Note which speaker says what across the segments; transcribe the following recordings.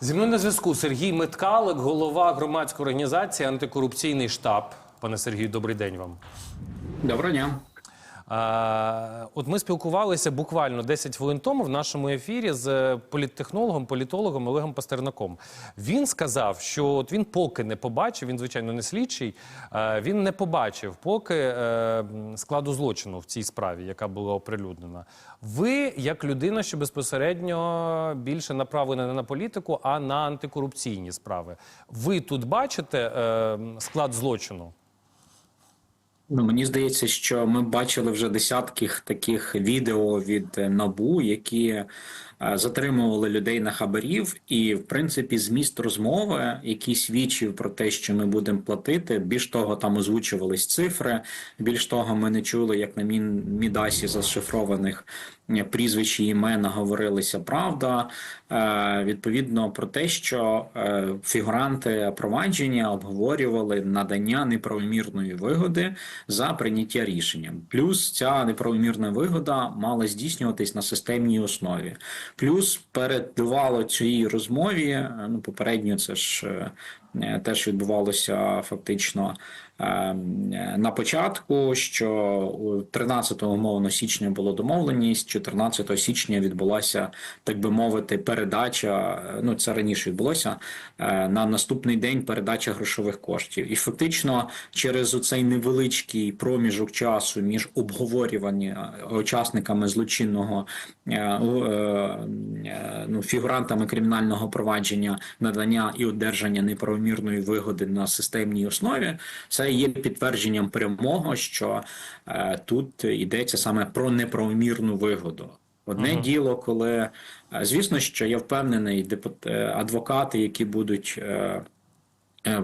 Speaker 1: Зі мною на зв'язку Сергій Меткалик, голова громадської організації Антикорупційний штаб. Пане Сергію, добрий день вам.
Speaker 2: Доброго дня.
Speaker 1: От ми спілкувалися буквально 10 хвилин тому в нашому ефірі з політтехнологом, політологом Олегом Пастернаком. Він сказав, що от він поки не побачив, він звичайно не слідчий. е, Він не побачив поки е, складу злочину в цій справі, яка була оприлюднена. Ви, як людина, що безпосередньо більше направлена не на політику, а на антикорупційні справи. Ви тут бачите е, склад злочину?
Speaker 2: Ну, мені здається, що ми бачили вже десятки таких відео від е, набу, які е, затримували людей на хабарів, і в принципі зміст розмови, який свідчив про те, що ми будемо платити. Більш того, там озвучувались цифри. Більш того, ми не чули, як на Мідасі зашифрованих е, прізвищ і імена говорилися правда. Е, Відповідно про те, що е, фігуранти провадження обговорювали надання неправомірної вигоди за прийняття рішення. Плюс ця неправомірна вигода мала здійснюватись на системній основі. Плюс передувало цій розмові. е, Ну, попередньо це ж теж відбувалося фактично на початку, що 13 умовно січня було домовленість, 14 січня відбулася, так би мовити, передача. е, Ну це раніше відбулося е, на наступний день передача грошових коштів. І фактично через оцей невеличкий проміжок часу між обговорювання учасниками злочинного е, е, е, ну, фігурантами кримінального провадження надання і одержання неправомірної вигоди на системній основі, це є підтвердженням прямого, що е, тут йдеться саме про неправомірну вигоду. Одне
Speaker 1: Мгм.
Speaker 2: діло, коли е, звісно, що я впевнений, депут- е, адвокати, які будуть. е,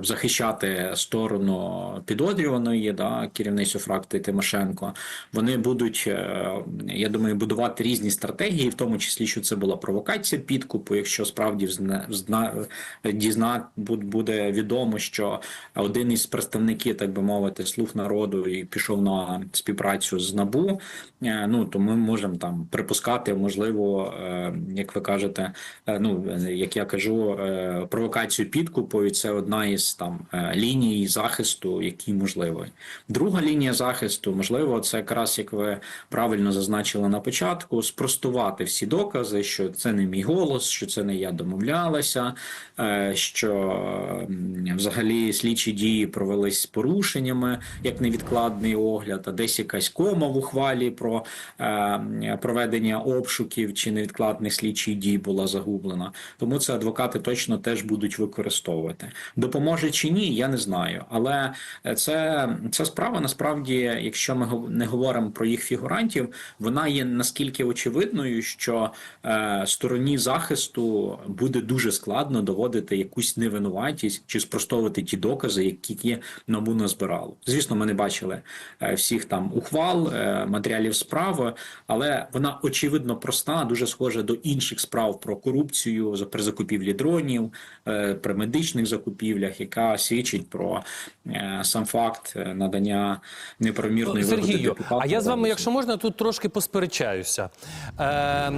Speaker 2: Захищати сторону підозрюваної, да, керівницю фракції Тимошенко, вони будуть, е, я думаю, будувати різні стратегії, в тому числі, що це була провокація підкупу. Якщо справді взна, зна, дізна буде відомо, що один із представників, так би мовити, слуг народу і пішов на співпрацю з набу. е, Ну то ми можемо там припускати, можливо, е, як ви кажете, е, ну е, як я кажу, е, провокацію підкупу, і це одна із там е, ліній захисту, які можливі. Друга лінія захисту, можливо, це якраз як ви правильно зазначили на початку, спростувати всі докази, що це не мій голос, що це не я домовлялася, е, що взагалі слідчі дії провелись з порушеннями, як невідкладний огляд, а десь якась кома в ухвалі про е, проведення обшуків чи невідкладних слідчих дій була загублена. Тому це адвокати точно теж будуть використовувати. Допоможе чи ні, я не знаю. Але це, ця справа насправді, якщо ми не говоримо про їх фігурантів, вона є наскільки очевидною, що е, стороні захисту буде дуже складно доводити якусь невинуватість чи спростовувати ті докази, які набу назбирало. Звісно, ми не бачили е, всіх там ухвал, е, матеріалів справи, але вона очевидно проста, дуже схожа до інших справ про корупцію при закупівлі дронів, е, при медичних закупівлях, яка свідчить про е, сам факт е, надання неправомірної вигоди
Speaker 1: Сергію,
Speaker 2: депутату.
Speaker 1: а я з вами, якщо можна, тут трошки посперечаюся. Е,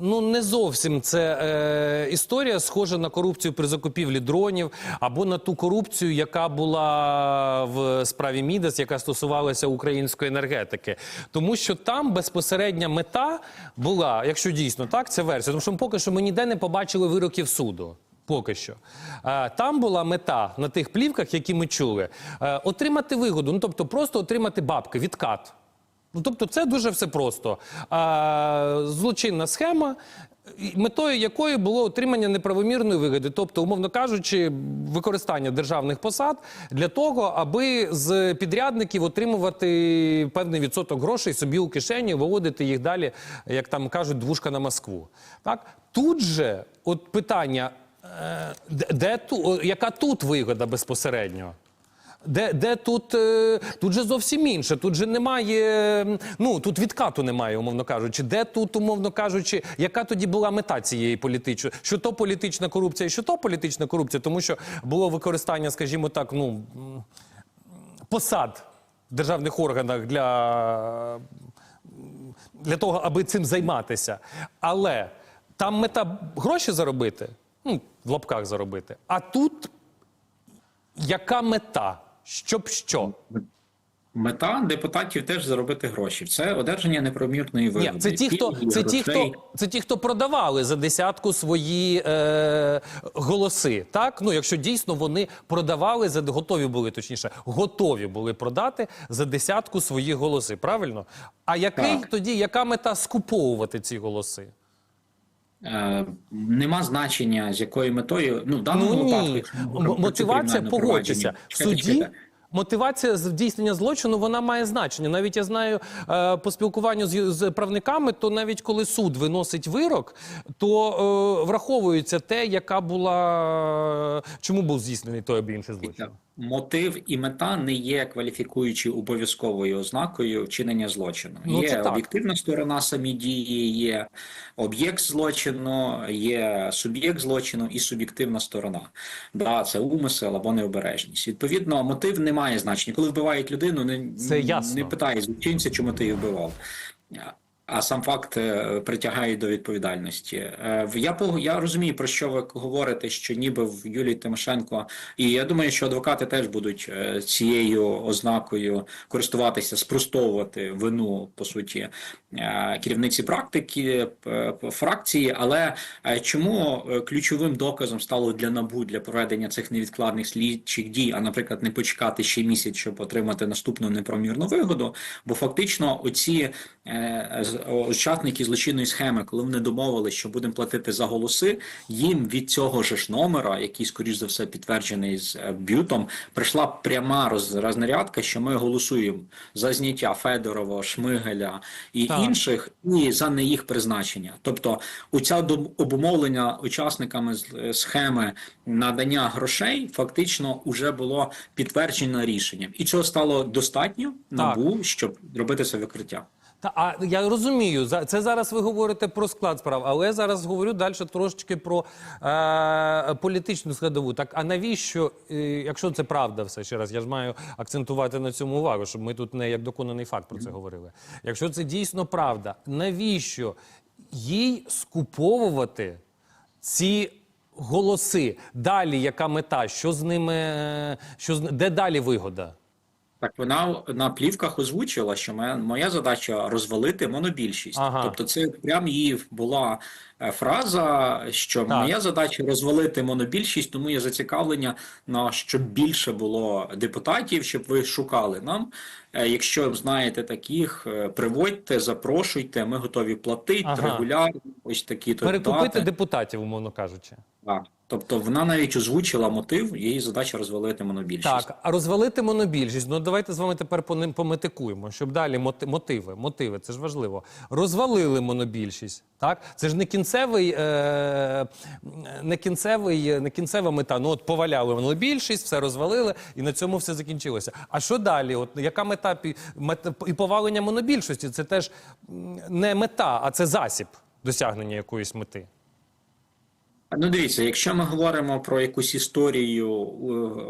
Speaker 1: ну, не зовсім це е, історія схожа на корупцію при закупівлі дронів або на ту корупцію, яка була в справі Мідас, яка стосувалася української енергетики. Тому що там безпосередня мета була, якщо дійсно так, це версія, тому що ми поки що ми ніде не побачили вироків суду. Поки що Е, там була мета на тих плівках, які ми чули, е, отримати вигоду, ну тобто просто отримати бабки, відкат. Ну тобто, це дуже все просто. Злочинна схема, метою якої було отримання неправомірної вигоди, тобто, умовно кажучи, використання державних посад для того, аби з підрядників отримувати певний відсоток грошей собі у кишені, виводити їх далі, як там кажуть, двушка на Москву. Так тут же, от питання. Е, Де, ту, яка тут вигода безпосередньо? Де, де тут, е, тут же зовсім інше. Тут же немає, ну тут відкату немає, умовно кажучи. Де тут, умовно кажучи, яка тоді була мета цієї політичної? Що то політична корупція, що то політична корупція, тому що було використання, скажімо так, ну посад в державних органах для, для того, аби цим займатися. Але там мета гроші заробити. Ну, в лапках заробити. А тут яка мета? Щоб що?
Speaker 2: Мета депутатів теж заробити гроші. Це одержання неправомірної
Speaker 1: Ні, це ті, хто це ті, хто це ті, хто продавали за десятку свої е, голоси. Так, ну якщо дійсно вони продавали за готові були, точніше, готові були продати за десятку свої голоси. Правильно? А який
Speaker 2: Так.
Speaker 1: тоді яка мета скуповувати ці голоси?
Speaker 2: Е, Нема значення з якою метою. Ну в даному
Speaker 1: Ну
Speaker 2: випадку якщо
Speaker 1: мотивація погодьтеся. В суді мотивація здійснення злочину вона має значення. Навіть я знаю е, по спілкуванню з, з правниками, то навіть коли суд виносить вирок, то е, враховується те, яка була чому був здійснений той або інший злочин.
Speaker 2: Мотив і мета не є кваліфікуючою обов'язковою ознакою вчинення злочину.
Speaker 1: Ну,
Speaker 2: є
Speaker 1: так.
Speaker 2: об'єктивна сторона самі дії, є об'єкт злочину, є суб'єкт злочину і суб'єктивна сторона. Да, це умисел або необережність. Відповідно, мотив не має значення. Коли вбивають людину, не,
Speaker 1: Це ясно.
Speaker 2: не питає злочинця, чому ти її вбивав. А сам факт е, притягає до відповідальності. Е, Я я розумію про що ви говорите, що ніби в Юлії Тимошенко, і я думаю, що адвокати теж будуть е, цією ознакою користуватися, спростовувати вину по суті керівниці практики фракції. Але чому ключовим доказом стало для набу для проведення цих невідкладних слідчих дій, а наприклад, не почекати ще місяць, щоб отримати наступну неправомірну вигоду? Бо фактично, оці учасники злочинної схеми, коли вони домовилися, що будемо платити за голоси, їм від цього ж номера, який скоріш за все підтверджений з е, б'ютом, прийшла пряма роз, рознарядка, що ми голосуємо за зняття Федорова, Шмигеля і
Speaker 1: Так.
Speaker 2: інших, і за не їх призначення. Тобто, оця дом- обумовлення учасниками е, схеми надання грошей фактично вже було підтверджено рішенням, і цього стало достатньо набу, щоб робити це викриття.
Speaker 1: А я розумію, це зараз ви говорите про склад справ, але я зараз говорю далі трошечки про е, політичну складову. Так а навіщо, е, якщо це правда, все ще раз, я ж маю акцентувати на цьому увагу, щоб ми тут не як доконаний факт про це говорили. Якщо це дійсно правда, навіщо їй скуповувати ці голоси? Далі яка мета? Що з ними? е, Що з де далі вигода?
Speaker 2: Так вона на плівках озвучила, що моя, моя задача розвалити монобільшість.
Speaker 1: Ага.
Speaker 2: Тобто, це прям її була фраза, що
Speaker 1: Так.
Speaker 2: моя задача розвалити монобільшість, тому є зацікавлення на щоб більше було депутатів, щоб ви шукали нам. Е, Якщо знаєте таких, е, приводьте, запрошуйте. Ми готові платити
Speaker 1: Ага.
Speaker 2: регулярно. Ось такі то
Speaker 1: Перекупити
Speaker 2: дати.
Speaker 1: депутатів, умовно кажучи.
Speaker 2: Так. Тобто вона навіть озвучила мотив, її задача розвалити монобільшість.
Speaker 1: Так, а розвалити монобільшість. Ну давайте з вами тепер по ним пометикуємо, щоб далі моти- мотиви. Мотиви, це ж важливо. Розвалили монобільшість. Так, це ж не кінцевий, е, не кінцевий, не кінцева мета. Ну от поваляли монобільшість, все розвалили, і на цьому все закінчилося. А що далі? От яка мета і повалення монобільшості? Це теж не мета, а це засіб досягнення якоїсь мети.
Speaker 2: Ну, дивіться, якщо ми говоримо про якусь історію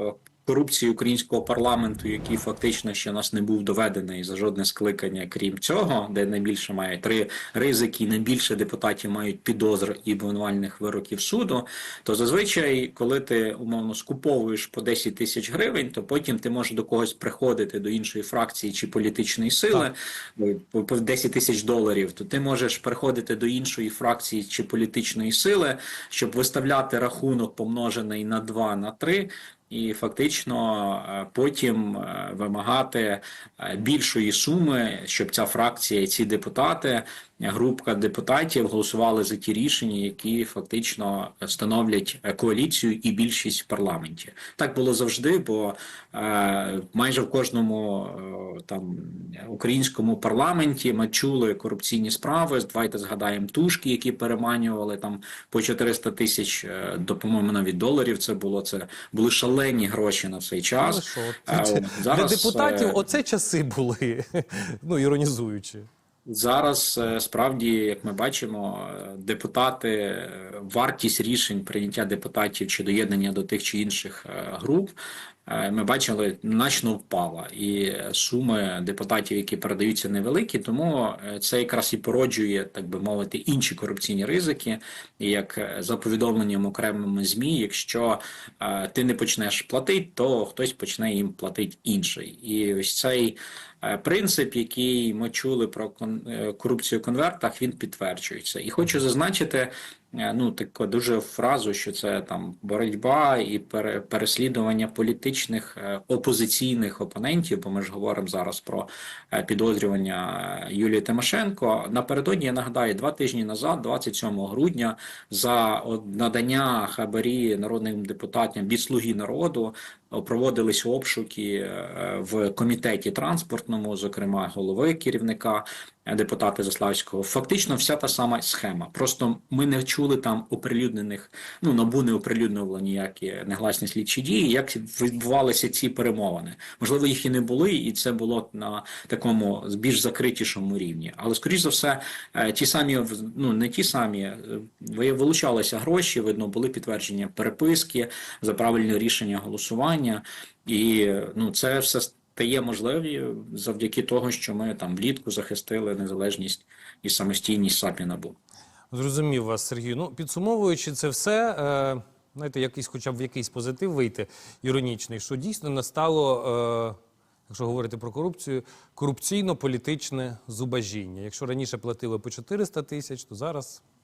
Speaker 2: е, корупції українського парламенту, який фактично ще нас не був доведений за жодне скликання, крім цього, де найбільше має три ризики, і найбільше депутатів мають підозр і обвинувальних вироків суду, то зазвичай, коли ти умовно скуповуєш по 10 тисяч гривень, то потім ти можеш до когось приходити до іншої фракції чи політичної сили по 10 тисяч доларів, то ти можеш приходити до іншої фракції чи політичної сили, щоб виставляти рахунок помножений на 2, на 3, і фактично е, потім е, вимагати е, більшої суми, щоб ця фракція і ці депутати, групка депутатів голосували за ті рішення, які фактично становлять е, коаліцію і більшість в парламенті. Так було завжди, бо е, майже в кожному е, там українському парламенті ми чули корупційні справи. Давайте згадаємо тушки, які переманювали там по 400 тисяч е, до по-моєму навіть доларів. Це було це були шалені гроші на цей час. от зараз,
Speaker 1: Для депутатів
Speaker 2: е,
Speaker 1: оце часи були, ну іронізуючи.
Speaker 2: Зараз е, справді, як ми бачимо, е, депутати, е, вартість рішень прийняття депутатів чи доєднання до тих чи інших груп ми бачили, значно впала, і суми депутатів, які передаються, невеликі, тому е, це якраз і породжує, так би мовити, інші корупційні ризики. І як е, за повідомленням окремими змі, якщо е, ти не почнеш платити, то хтось почне їм платити інший. І ось цей е, принцип, який ми чули про е, корупцію в конвертах, він підтверджується. І хочу зазначити. Е, Ну, таку дуже фразу, що це там боротьба і пере- переслідування політичних е, опозиційних опонентів, бо ми ж говоримо зараз про е, підозрювання Юлії Тимошенко. Напередодні я нагадаю, два тижні назад, 27 грудня, за надання хабарі народним депутатам від слуги народу проводились обшуки е, в комітеті транспортному, зокрема голови керівника е, депутата Заславського. Фактично, вся та сама схема. Просто ми не чули там оприлюднених. Ну набу не оприлюднило ніякі негласні слідчі дії. Як відбувалися ці перемовини? Можливо, їх і не були, і це було на такому більш закритішому рівні. Але скоріш за все, е, ті самі ну не ті самі вилучалися гроші. Видно, були підтвердження переписки за правильне рішення голосування, і е, ну це все стає можливі завдяки того, що ми там влітку захистили незалежність і самостійність САПі НАБУ.
Speaker 1: Зрозумів вас, Сергію. Ну, підсумовуючи це все, е, знаєте, якийсь, хоча б в якийсь позитив вийти іронічний, що дійсно настало, е, якщо говорити про корупцію, корупційно-політичне зубожіння. Якщо раніше платили по 400 тисяч, то зараз